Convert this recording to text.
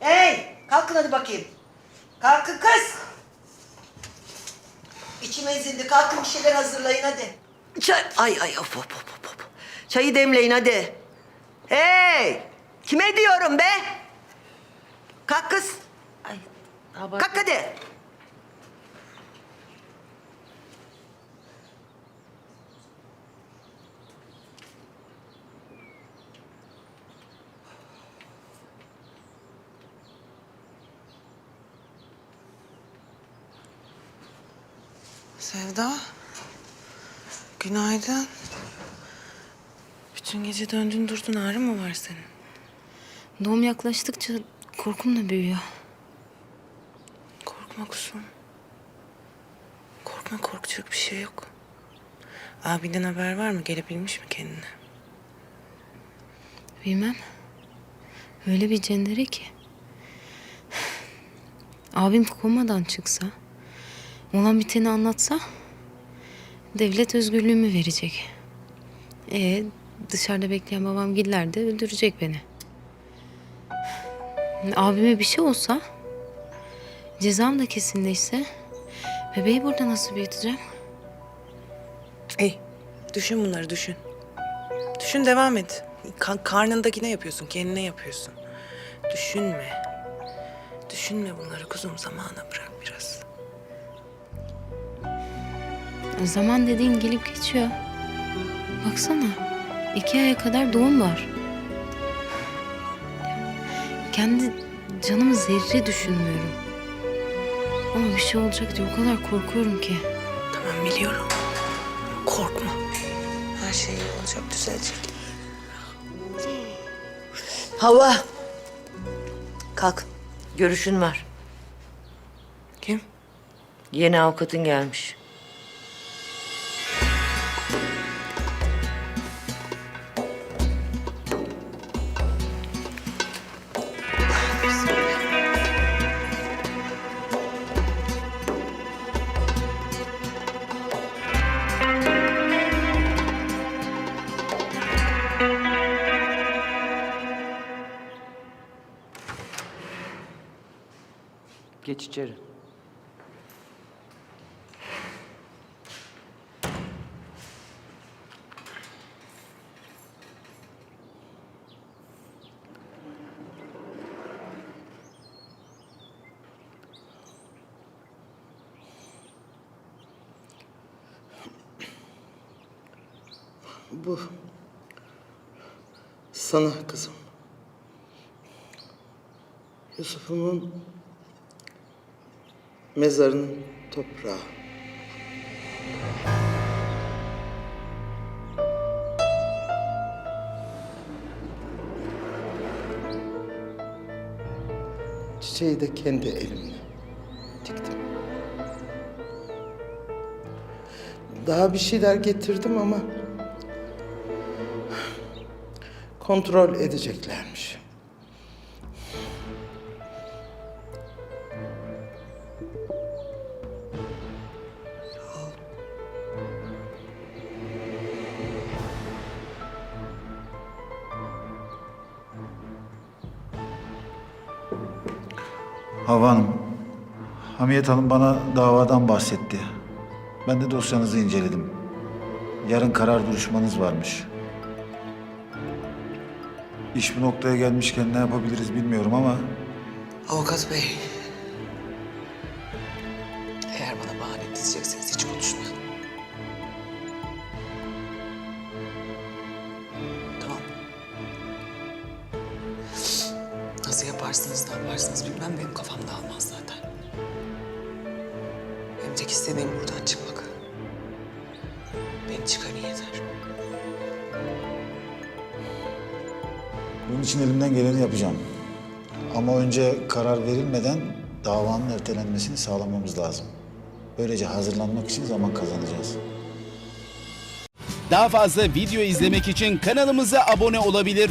Hey, kalkın hadi bakayım. Kalkın kız. İçime ezildi. Kalkın bir şeyler hazırlayın hadi. Çay, ay ay hop hop hop, hop. Çayı demleyin hadi. Hey, kime diyorum be? Kalk kız. Ay. Kalk hadi. Sevda. Günaydın. Bütün gece döndün durdun ağrı mı var senin? Doğum yaklaştıkça korkum da büyüyor. Korkma kusum. Korkma korkacak bir şey yok. Abinden haber var mı? Gelebilmiş mi kendine? Bilmem. Öyle bir cendere ki. Abim komadan çıksa, olan biteni anlatsa devlet özgürlüğümü verecek. E dışarıda bekleyen babam giller de öldürecek beni. Abime bir şey olsa, cezam da kesinleşse bebeği burada nasıl büyüteceğim? Ey, düşün bunları düşün. Düşün devam et. Ka- karnındakine yapıyorsun, kendine yapıyorsun. Düşünme. Düşünme bunları kuzum zamana bırak biraz. Zaman dediğin gelip geçiyor. Baksana. iki aya kadar doğum var. Kendi canımı zerre düşünmüyorum. Ama bir şey olacak diye o kadar korkuyorum ki. Tamam biliyorum. Korkma. Her şey iyi olacak, düzelecek. Hava. Kalk. Görüşün var. Kim? Yeni avukatın gelmiş. Geç içeri. Bu sana kızım. Yusuf'umun mezarının toprağı. Çiçeği de kendi elimle diktim. Daha bir şeyler getirdim ama kontrol edeceklermiş. Hava Hanım, Hamiyet Hanım bana davadan bahsetti. Ben de dosyanızı inceledim. Yarın karar duruşmanız varmış. İş bu noktaya gelmişken ne yapabiliriz bilmiyorum ama Avukat bey. Eğer bana bahane dizecekseniz hiç konuşmayalım. Yaparsınız, ne yaparsınız bilmem benim kafamda almaz zaten. Benim tek istediğim buradan çıkmak. Beni çıkarın yeter. bunun için elimden geleni yapacağım. Ama önce karar verilmeden davanın ertelenmesini sağlamamız lazım. Böylece hazırlanmak için zaman kazanacağız. Daha fazla video izlemek için kanalımıza abone olabilir.